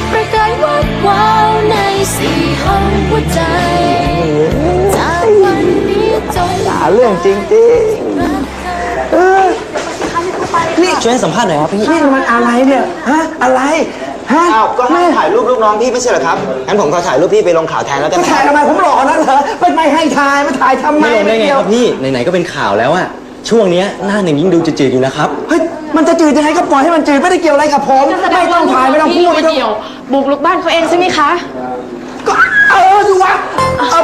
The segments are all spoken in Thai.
ดประกายวับว้าวในสี่ห้องหัวใจจากวันนี้จนหาเรื่องจริงรักเธอๆเออนี่ช่วยให้สัมภาษณ์หน่อยครับพี่นี่มันอะไรเนี่ยฮะอะไรฮะอ้าวก็ให้แม่ถ่ายรูปลูกน้องพี่ไม่ใช่เหรอครับงั้นผมขอถ่ายรูปพี่ไปลงข่าวแทนแล้วกันจะนะถ่ายทำไมผมหล่อนะเหรอไม่ไม่ให้ถ่ายมาถ่ายทำไมไม่ลงได้ไงเกี่คยวรับพี่ไหนๆก็เป็นข่าวแล้วอะช่วงเนี้ยหน้าหนึ่งยิ่งดูจืดๆอยู่นะครับเฮ้ย มันจะจืดยังไงก็ปล่อยให้มันจืดไม่ได้เกี่ยวอะไรกับผมไม่ต้องถ่ายไม่ต้องพูดไม่ต้อง เดียวบุกลุกบ้านเขาเองใช่ไหมคะ ก็เออดูวะเอา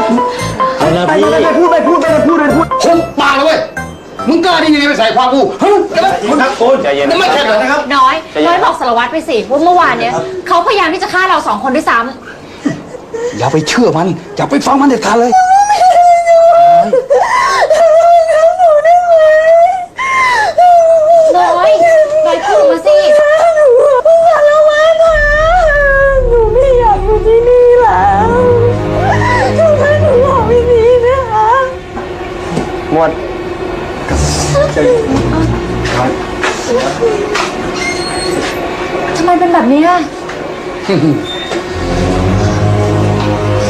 เอานะไม่พี่ไม่ไม่พูดไม่พูดไม่ได้พูดไม่ได้พูดหุบปากเลยเว้ย มึงกล้าได้ยังไงไปใส่ความกูฮะมึงครับคุณใจเย็นมึงไม่แข็งเหรอนะครับ น้อยน้อยบอกสารวัตรไปสิว่าเมื่อวานเนี้ยเขาพยายามที่จะฆ่าเราสองคนด้วยซ้ำอย่าไปเชื่อมัน อย่าไปฟังมันเด็ดขาดเลย น้อยน้อยพูดมาสิหนูไม่อยากอยู่ที่นี่แล้วทำไมหนูบอกไม่ดีนะคะหมดทำไมเป็นแบบนี้อะ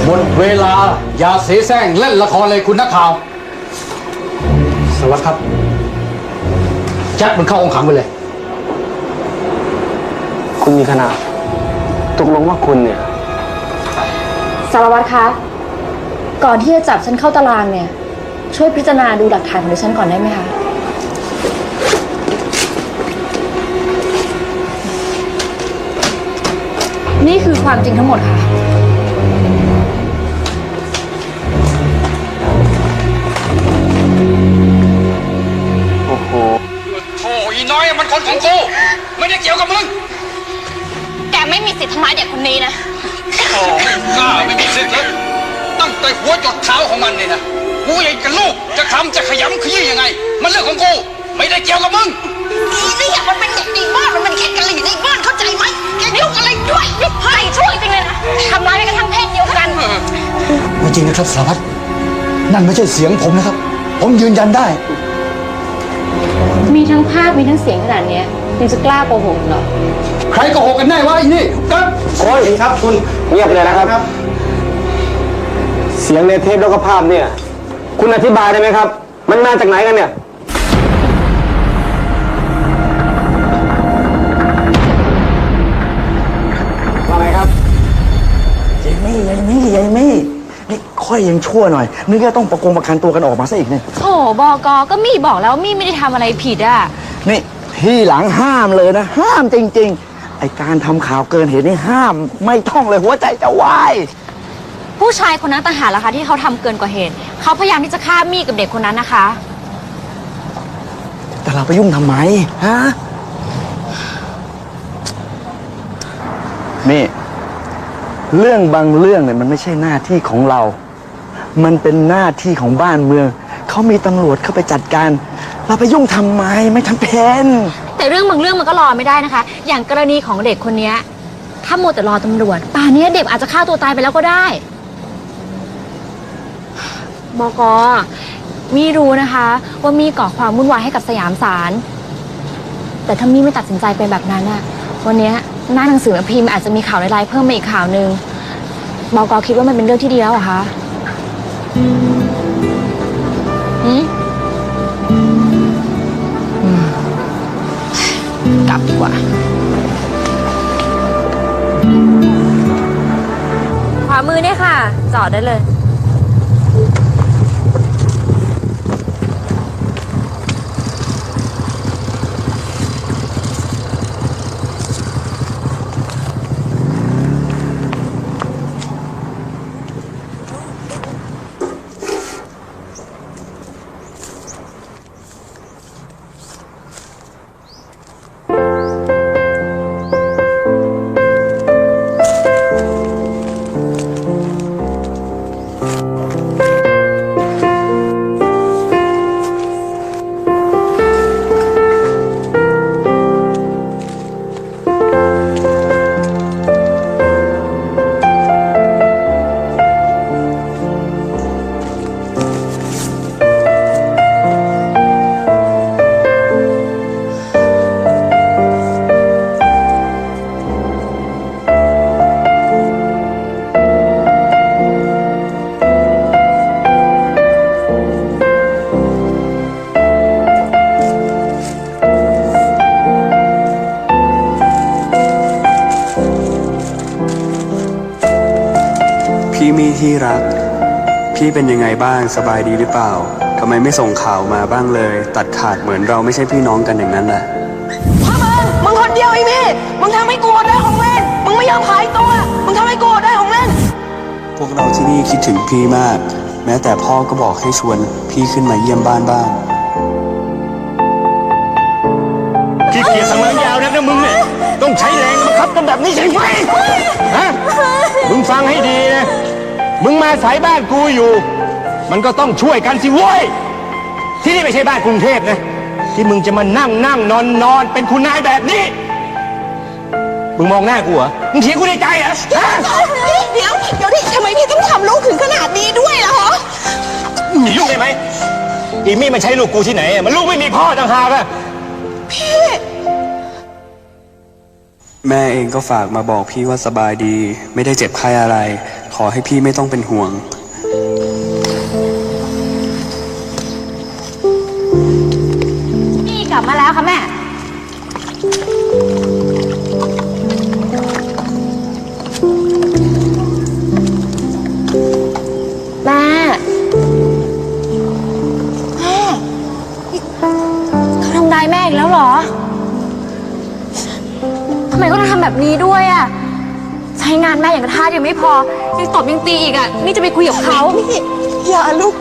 หมดเวลา อย่าเสแสร้งเล่นละครเลยคุณนักข่าว สวัสดีครับ แจ็คมันเข้าองค์ขังไปเลย คุณมีขนาดตกลงว่าคุณเนี่ย สารวัตรคะ ก่อนที่จะจับฉันเข้าตารางเนี่ย ช่วยพิจารณาดูหลักฐานของดิฉันก่อนได้ไหมคะ นี่คือความจริงทั้งหมดค่ะำร้ายเด็กคนนี้นะ โอ้กล้าไม่มีสิทธิ์เลยตั้งแต่หัวจดเท้าของมันเนี่ยนะกูอยากกับลูกจะทำจะขยำขยี้ยังไง มันเรื่องของกู ไม่ได้เกี่ยวกับมึงนี่อยากมันเป็นเด็กในบ้านมันเป็นแค่กะหรี่ในบ้านเข้าใจไหมแกยุ่งอะไรด้วยให้ช่วยจริงเลยนะทำร้ายแม้กระทั่งเพศเดียวกันไม่จริงนะครับสารวัตรนั่นไม่ใช่เสียงผมนะครับ ผมยืนยันได้ มีทั้งภาพมีทั้งเสียงขนาดเนี้ยยังจะกล้าโกหกเหรอ ใครโกหกกันแน่วะไอ้นี่ครับโอ้ยครับคุณเงียบเลยนะครับ เสียงในเทปแล้วก็ภาพเนี่ย คุณอธิบายได้ไหมครับ มันมาจากไหนกันเนี่ยว่าไงครับยายมี่ยายมี่ยายมี่นี่ค่อยยังชั่วหน่อยนึกว่าต้องประกงประกันตัวกันออกมาซะอีกเนี่ยโถบอกอก็มี่บอกแล้วว่ามี่ไม่ได้ทำอะไรผิดอะ นี่ที่หลังห้ามเลยนะ ห้ามจริง ๆ ไอการทำข่าวเกินเหตุนี่ห้ามไม่ต้องเลยหัวใจจะวายผู้ชายคนนั้นต่างหากล่ะคะที่เขาทำเกินกว่าเหตุ เขาพยายามที่จะฆ่ามี่กับเด็กคนนั้นนะคะ แต่เราไปยุ่งทำไมฮะนี่ เรื่องบางเรื่องเนี่ยมันไม่ใช่หน้าที่ของเรา มันเป็นหน้าที่ของบ้านเมือง เขามีตำรวจเข้าไปจัดการ เราไปยุ่งทำไมไม่ทำเป็น แต่เรื่องบางเรื่องมันก็รอไม่ได้นะคะ อย่างกรณีของเด็กคนเนี้ยถ้าโมวแต่รอตำรวจ ป่านนี้เด็กอาจจะฆ่าตัวตายไปแล้วก็ได้บอกอมีรู้นะคะ ว่ามีก่อความวุ่นวายให้กับสยามสาร แต่ถ้ามีไม่ตัดสินใจเป็นแบบนั้นอะวันเนี้ยหน้าหนังสือพิมพ์อาจจะมีข่าวร้ายๆเพิ่มมาอีกข่าวหนึ่งบอกอคิดว่ามันเป็นเรื่องที่ดีแล้วเหรอคะหืม กลับดีกว่า ขวามือเนี่ยค่ะ จอดได้เลย ที่รัก พี่เป็นยังไงบ้างสบายดีหรือเปล่าทำไมไม่ส่งข่าวมาบ้างเลย ตัดขาดเหมือนเราไม่ใช่พี่น้องกันอย่างนั้นแหละพ่อมึงมึงคนเดียวเองพี่มึงทำให้กูอดได้ของเล่นมึงไม่ยอมขายตัวมึงทำให้กูอดได้ของเล่นพวกเราที่นี่คิดถึงพี่มาก แม้แต่พ่อก็บอกให้ชวนพี่ขึ้นมาเยี่ยมบ้านบ้างขี้เกียจสมังยาวนักนะมึงเนี่ยต้องใช้แรงบังคับกันแบบนี้ใช่ไหมฮะมึงฟังให้ดีนะ มึงมาสายบ้านกูอยู่ มันก็ต้องช่วยกันสิเว้ย ที่นี่ไม่ใช่บ้านกรุงเทพนะ ที่มึงจะมานั่งนั่งนอนนอนเป็นคุณนายแบบนี้ มึงมองหน้ากูเหรอ มึงเถียงกูในใจเหรอฮะเดี๋ยวเดี๋ยวดิทำไมพี่ต้องทำลูกถึงขนาดนี้ด้วยล่ะฮะมีลูกได้ไหมอีมี่มันใช้ลูกกูที่ไหนอะมันลูกไม่มีพ่อต่างหากอะพี่ แม่เองก็ฝากมาบอกพี่ว่าสบายดี ไม่ได้เจ็บไข้อะไร ขอให้พี่ไม่ต้องเป็นห่วงนี่กลับมาแล้วค่ะแม่ แม่ แม่นี่เขาทำร้ายแม่อีกแล้วเหรอ ทำไมเขาต้องทำแบบนี้ด้วยอะใช้งานแม่อย่างกระทาสยังไม่พอ ยังตบยังตีอีกอะนี่จะไปคุยกับเขาพี่อย่าลูก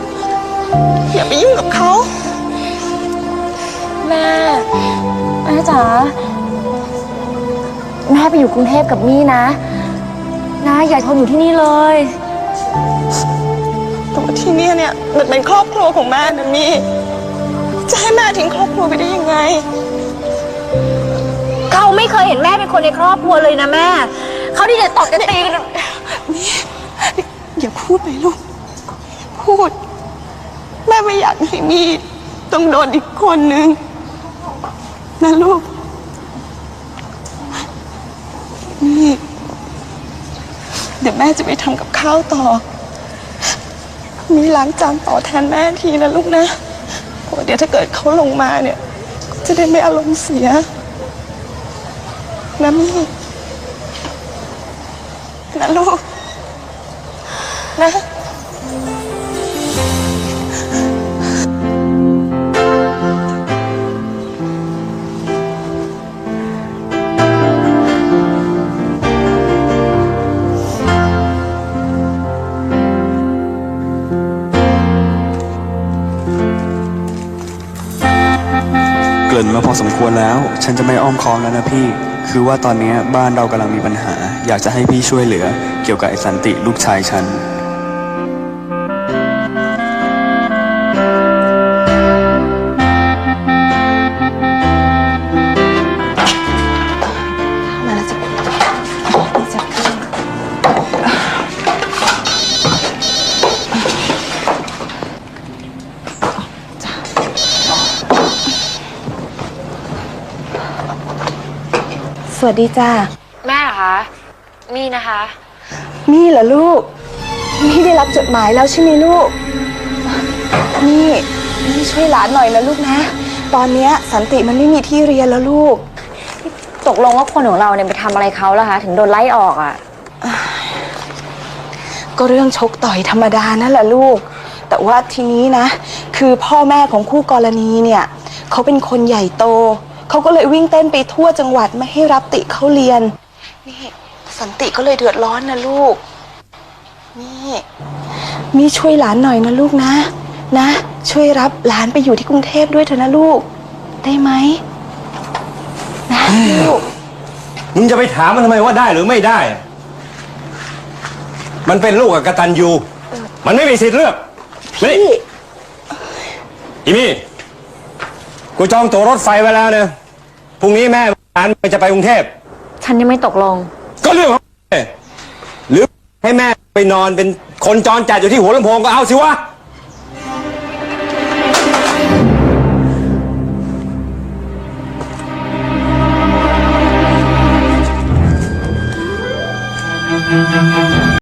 อย่าไปยุ่งกับเขา แม่ แม่จ๋า แม่ไปอยู่กรุงเทพกับมี่นะ นะ อย่าทนอยู่ที่นี่เลย แต่ว่าที่เนี่ยเนี่ยมันเป็นครอบครัวของแม่นะมี่จะให้แม่ทิ้งครอบครัวไปได้ยังไงเขา ไม่เคยเห็นแม่เป็นคนในครอบครัวเลยนะแม่ เขาที่จะตบจะตีกันอย่าพูดไปลูก พูด แม่ไม่อยากให้มีต้องโดนอีกคนนึงนะลูก นี่ เดี๋ยวแม่จะไปทำกับข้าวต่อ มีล้างจานต่อแทนแม่ทีนะลูกนะเพราะว่าเดี๋ยวถ้าเกิดเขาลงมาเนี่ย จะได้ไม่อารมณ์เสีย นะมี่นะลูก นะเกินมาพอสมควรแล้ว ฉันจะไม่อ้อมค้อมแล้วนะพี่ คือว่าตอนนี้บ้านเรากำลังมีปัญหา อยากจะให้พี่ช่วยเหลือ เกี่ยวกับไอสันติลูกชายฉัน วัสดีจ้าแม่เหรอคะ มี่นะคะ มี่เหรอลูก มี่ได้รับจดหมายแล้วใช่ไหมลูกนี่มี่ช่วยหลานหน่อยนะลูกนะ ตอนเนี้ยสันติมันไม่มีที่เรียนแล้วลูก ตกลงว่าคนของเราเนี่ยไปทำอะไรเขาแล้วคะถึงโดนไล่ออกอะ ก็เรื่องชกต่อยธรรมดานั่นแหละลูก แต่ว่าทีนี้นะ คือพ่อแม่ของคู่กรณีเนี่ย เขาเป็นคนใหญ่โต เขาก็เลยวิ่งเต้นไปทั่วจังหวัดไม่ให้รับติเขาเรียน นี่ สันติก็เลยเดือดร้อนนะลูก นี่มีช่วยหลานหน่อยนะลูกนะ นะ ช่วยรับหลานไปอยู่ที่กรุงเทพด้วยเถอะนะลูก ได้ไหมนะลูกมึงจะไปถามมันทำไมว่าได้หรือไม่ได้ มันเป็นลูกกับกตันยูมันไม่มีสิทธิ์เลือกนี่พี่อีมี่ กูจองตั๋วรถไฟไว้แล้วเนี่ยพรุ่งนี้แม่หลานจะไปกรุงเทพ ฉันยังไม่ตกลง ก็เรื่องของแม่หรือให้แม่ไปนอนเป็นคนจรจัดอยู่ที่หัวลำโพงก็เอาสิวะ